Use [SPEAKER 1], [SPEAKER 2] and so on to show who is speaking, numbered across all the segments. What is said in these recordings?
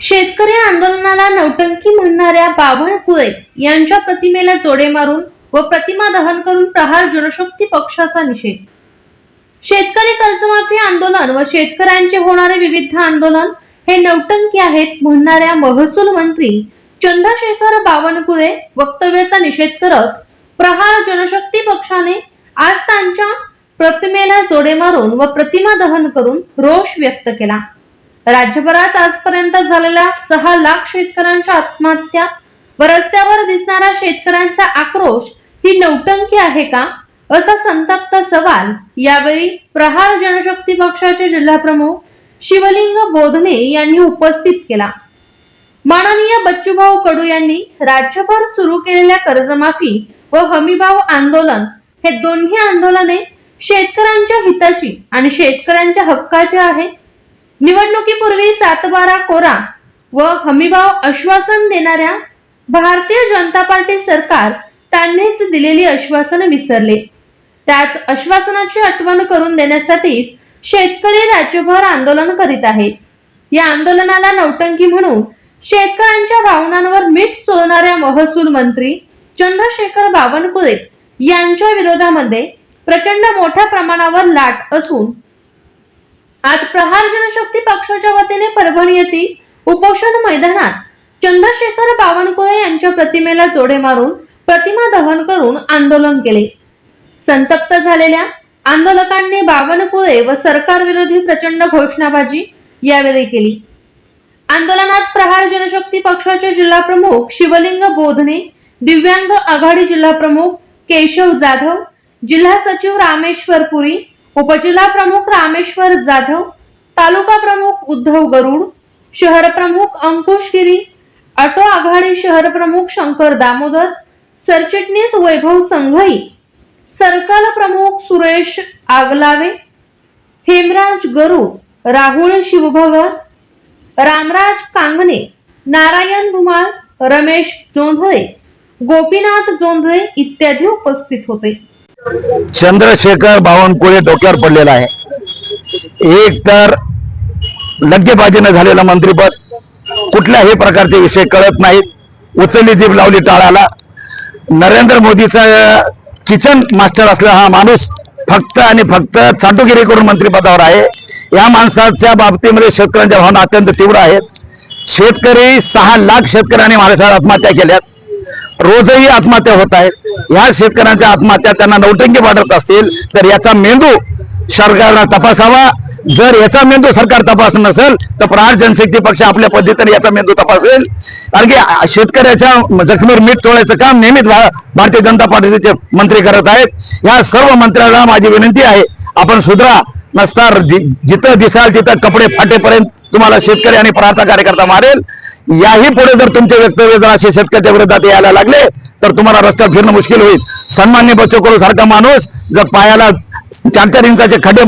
[SPEAKER 1] शेतकरी आंदोलनाला नौटंकी म्हणणाऱ्या बाभळकुळे यांच्या प्रतिमेला जोडे मारून व प्रतिमा दहन करून प्रहार जनशक्ती पक्षाचा निषेध. शेतकरी कर्जमाफी आंदोलन व शेतकऱ्यांचे होणारे विविध आंदोलन हे नौटंकी आहेत म्हणणाऱ्या महसूल मंत्री चंद्रशेखर बावनकुळे वक्तव्याचा निषेध करत प्रहार जनशक्ती पक्षाने आज त्यांच्या प्रतिमेला जोडे मारून व प्रतिमा दहन करून रोष व्यक्त केला. राज्यभरात आजपर्यंत झालेल्या सहा लाख शेतकऱ्यांच्या आत्महत्या व रस्त्यावर दिसणारा शेतकऱ्यांचा आक्रोश ही नौटंकी आहे का? असा संतप्त सवाल यावेळी प्रहार जनशक्ती पक्षाचे जिल्हाप्रमुख शिवलिंग बोधने यांनी उपस्थित केला. माननीय बच्चूभाऊ कडू यांनी राज्यभर सुरू केलेल्या कर्जमाफी व हमीभाव आंदोलन हे दोन्ही आंदोलने शेतकऱ्यांच्या हिताची आणि शेतकऱ्यांच्या हक्काची आहे निवडणुकीपूर्वी सातबारा कोरा व हमीभाव आश्वासन देणाऱ्या भारतीय जनता पार्टी सरकार त्यांनीच दिलेली आश्वासन विसरले. त्याच आश्वासनाची आठवण करून देण्यासाठी शेतकरी राज्यभर आंदोलन करीत आहेत या आंदोलनाला नौटंकी म्हणून शेतकऱ्यांच्या भावनांवर मीठ चोरणाऱ्या महसूल मंत्री चंद्रशेखर बावनकुळे यांच्या विरोधामध्ये प्रचंड मोठ्या प्रमाणावर लाट असून आज प्रहार जनशक्ती पक्षाच्या वतीने परभणी येथील उपोषण मैदानात चंद्रशेखर बावनकुळे यांच्या प्रतिमेला जोडे मारून प्रतिमा दहन करून आंदोलन केले. संतप्त झालेल्या आंदोलकांनी बावनकुळे व सरकार विरोधी प्रचंड घोषणाबाजी यावेळी केली. आंदोलनात प्रहार जनशक्ती पक्षाचे जिल्हा प्रमुख शिवलिंग बोधने दिव्यांग आघाडी जिल्हा प्रमुख केशव जाधव जिल्हा सचिव रामेश्वर पुरी उपजिल्हा प्रमुख रामेश्वर जाधव तालुका प्रमुख उद्धव गरुड शहर प्रमुख अंकुश गिरी ऑटो आघाडी शहर प्रमुख शंकर दामोदर सरचिटणीस वैभव संघई सर्कल प्रमुख सुरेश आगलावे हेमराज गरुड राहुल शिवभगर रामराज कांगणे नारायण धुमाळ रमेश जोंधळे गोपीनाथ जोंधळे इत्यादी उपस्थित होते.
[SPEAKER 2] चंद्रशेखर बावनकुळे डोक्यावर पडलेला आहे. एक तर लगेबाजीनं झालेलं मंत्रीपद कुठल्याही प्रकारचे विषय कळत नाहीत. उचलली जीभ लावली टाळाला. नरेंद्र मोदीचा किचन मास्टर असलेला हा माणूस फक्त आणि फक्त चाटुगिरी करून मंत्रिपदावर आहे. या माणसाच्या बाबतीमध्ये शेतकऱ्यांच्या भावना अत्यंत तीव्र आहेत. शेतकरी सहा लाख शेतकऱ्यांनी महाराष्ट्रात आत्महत्या केल्यात. रोजही आत्महत्या होत आहेत ह्या शेतकऱ्यांच्या आत्महत्या त्यांना नौटंकी वाढत असतील तर याचा मेंदू सरकारनं तपासावा. जर याचा मेंदू सरकार तपास नसेल तर प्रहार जनशक्ती पक्ष आपल्या पद्धतीने याचा मेंदू तपासेल. कारण की शेतकऱ्याच्या जखमीवर मीठ तोळायचं काम नेहमीच भारतीय जनता पार्टीचे मंत्री करत आहेत. या सर्व मंत्र्यांना माझी विनंती आहे आपण सुधरा. नसता जिथं दिसाल तिथं कपडे फाटेपर्यंत तुम्हाला शेतकरी आणि प्रहारचा कार्यकर्ता मारेल. याही पुढे जर तुमचे वक्तव्य जर असे शेतकऱ्याच्या विरोधात यायला लागले तर तुम्हाला रस्त्यावर फिरणं मुश्किल होईल. सन्मान्य बच्चू सारखा माणूस जर पायाला चार चार इंचाचे खड्डे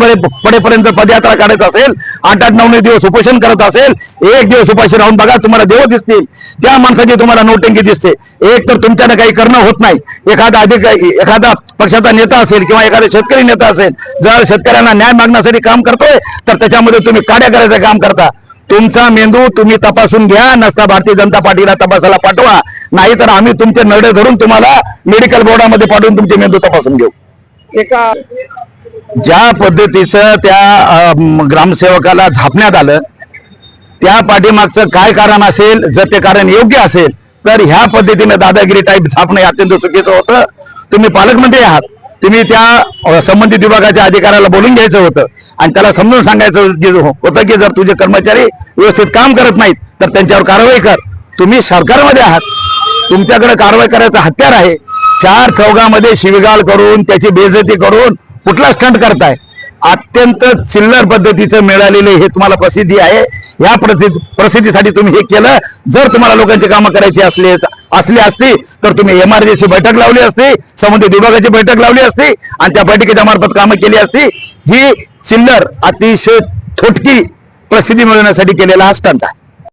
[SPEAKER 2] पडेपर्यंत पदयात्रा काढत असेल आठ आठ नऊ नऊ दिवस उपोषण करत असेल एक दिवस उपाशी राहून बघा तुम्हाला देव दिसतील. त्या माणसाची तुम्हाला नोटंकी दिसते. एक तर तुमच्यानं काही करणं होत नाही. एखादा अधिकारी एखादा पक्षाचा नेता असेल किंवा एखादा शेतकरी नेता असेल जर शेतकऱ्यांना न्याय मागण्यासाठी काम करतोय तर त्याच्यामध्ये तुम्ही काड्या करायचं काम करता. तुमचा मेंदू तुम्ही तपासून घ्या नसता भारतीय जनता पार्टीला तपासायला पाठवा. नाहीतर आम्ही तुमचे नडे धरून तुम्हाला मेडिकल बोर्डामध्ये पाठवून तुमचे मेंदू तपासून घेऊ.
[SPEAKER 3] एका
[SPEAKER 2] ज्या पद्धतीचं त्या ग्रामसेवकाला झापण्यात आलं त्या पाठीमागचं काय कारण असेल जर ते कारण योग्य असेल तर ह्या पद्धतीने दादागिरी टाईप झापणं अत्यंत चुकीचं होतं. तुम्ही पालकमंत्री आहात. तुम्ही त्या संबंधित विभागाच्या अधिकाऱ्याला बोलून घ्यायचं होतं. आणि त्याला समजून सांगायचं हो, होतं की जर तुझे कर्मचारी व्यवस्थित काम करत नाहीत तर त्यांच्यावर कारवाई कर. तुम्ही सरकारमध्ये आहात. तुमच्याकडे कारवाई करायचं हत्यार आहे. चार चौघामध्ये शिविगाळ करून त्याची बेजती करून कुठला स्टंट करताय? अत्यंत चिल्लर पद्धतीचं मिळालेलं हे तुम्हाला प्रसिद्धी आहे. या प्रसिद्धी प्रसिद्धीसाठी तुम्ही हे केलं. जर तुम्हाला लोकांची कामं करायची असली असली असती तर तुम्ही एमआरजीची बैठक लावली असती संबंधित विभागाची बैठक लावली असती आणि त्या बैठकीच्या मार्फत कामं केली असती. ही चिल्लर अतिशय थोटकी प्रसिद्धी मिळवण्यासाठी केलेला हा स्टंट आहे.